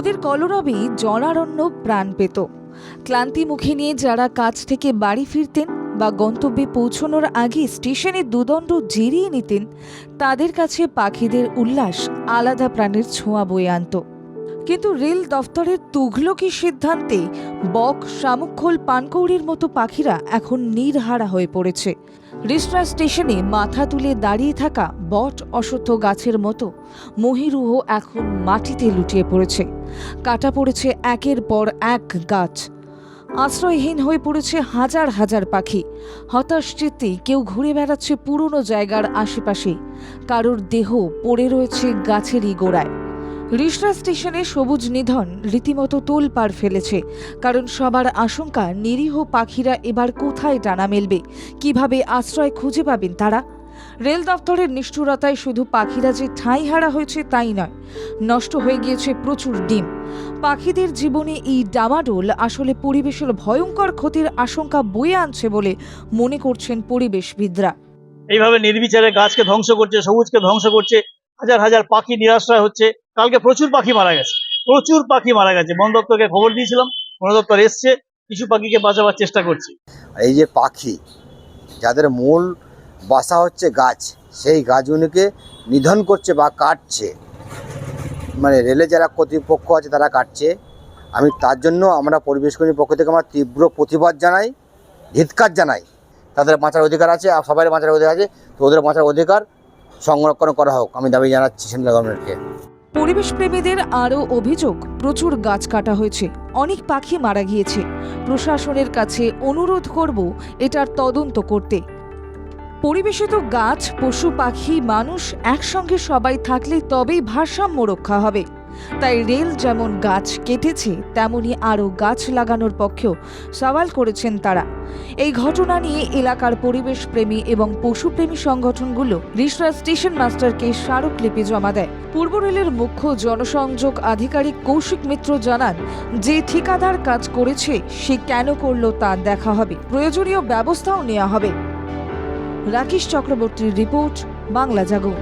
কলরবে জলারণ্য প্রাণ পেত। ক্লান্তি মুখে নিয়ে যারা কাজ থেকে বাড়ি ফিরতেন বা গন্তব্যে পৌঁছনোর আগে স্টেশনে দুদণ্ড জিরিয়ে নিতেন, তাদের কাছে পাখিদের উল্লাস আলাদা প্রাণের ছোঁয়া বয়ে আনত। কিন্তু রেল দফতরের তুঘলকি সিদ্ধান্তে বক শামুকখোল পানকৌড়ির মতো পাখিরা এখন নির্হারা হয়ে পড়েছে। রিস্ট্রা স্টেশনে মাথা তুলে দাঁড়িয়ে থাকা বট অশ্বত্থ গাছের মতো মহিরুহ এখন মাটিতে লুটিয়ে পড়েছে। কাটা পড়েছে একের পর এক গাছ। আশ্রয়হীন হয়ে পড়েছে হাজার হাজার পাখি। হতাশ চিত্তে কেউ ঘুরে বেড়াচ্ছে পুরনো জায়গার আশেপাশে। কারোর দেহ পড়ে রয়েছে গাছেরই গোড়ায়। রিসরা স্টেশনে সবুজ নিধন রীতিমতো তোলপাড় ফেলেছে, কারণ সবার আশঙ্কা নিরীহ পাখিরা এবার কোথায় টানা মেলবে, কীভাবে আশ্রয় খুঁজে পাবেন তারা? রেল দপ্তরের নিষ্ঠুরতায় শুধু পাখিরা যে ঠাঁই হারা হয়েছে তাই নয়, নষ্ট হয়ে গিয়েছে প্রচুর ডিম। পাখিদের জীবনে এই ডামাডোল আসলে পরিবেশের ভয়ঙ্কর ক্ষতির আশঙ্কা বয়ে আনছে বলে মনে করছেন পরিবেশবিদরা। এইভাবে নির্বিচারে গাছকে ধ্বংস করছে, সবুজকে ধ্বংস করছে, হাজার হাজার পাখি নিরাশ্রয় হচ্ছে কালকে প্রচুর পাখি মারা গেছে। প্রচুর পাখি মারা গেছে। বন দপ্তরকে খবর দিয়েছিলাম, বন দপ্তর এসছে, কিছু পাখিকে বাঁচাবার চেষ্টা করছে। এই যে পাখি, যাদের মূল বাসা হচ্ছে গাছ, সেই গাছগুলিকে নিধন করছে বা কাটছে মানে রেলে যারা কর্তৃপক্ষ আছে তারা কাটছে। আমি তার জন্য আমরা পরিবেশ কর্মীর পক্ষ থেকে আমার তীব্র প্রতিবাদ জানাই, ধিৎকার জানাই। তাদের বাঁচার অধিকার আছে, আর সবাই বাঁচার অধিকার আছে, তো ওদের বাঁচার অধিকার সংরক্ষণ করা হোক, আমি দাবি জানাচ্ছি সেন্ট্রাল গভর্নমেন্টকে। পরিবেশ প্রেমীদের আরও অভিযোগ, প্রচুর গাছ কাটা হয়েছে, অনেক পাখি মারা গিয়েছে। প্রশাসনের কাছে অনুরোধ করব এটার তদন্ত করতে। পরিবেশে তো গাছ, পশু, পাখি, মানুষ একসঙ্গে সবাই থাকলে তবেই ভারসাম্য রক্ষা হবে। তাই রেল যেমন গাছ কেটেছে, তেমনি আরও গাছ লাগানোর পক্ষেও সওয়াল করেছেন তারা। এই ঘটনা নিয়ে এলাকার পরিবেশ প্রেমী এবং পশুপ্রেমী সংগঠনগুলো রিসরা স্টেশন মাস্টারকে স্মারকলিপি জমা দেয়। পূর্ব রেলের মুখ্য জনসংযোগ আধিকারিক কৌশিক মিত্র জানান, যে ঠিকাদার কাজ করেছে, সে কেন করল তা দেখা হবে। প্রয়োজনীয় ব্যবস্থাও নেওয়া হবে। রাকেশ চক্রবর্তীর রিপোর্ট, বাংলা জাগো।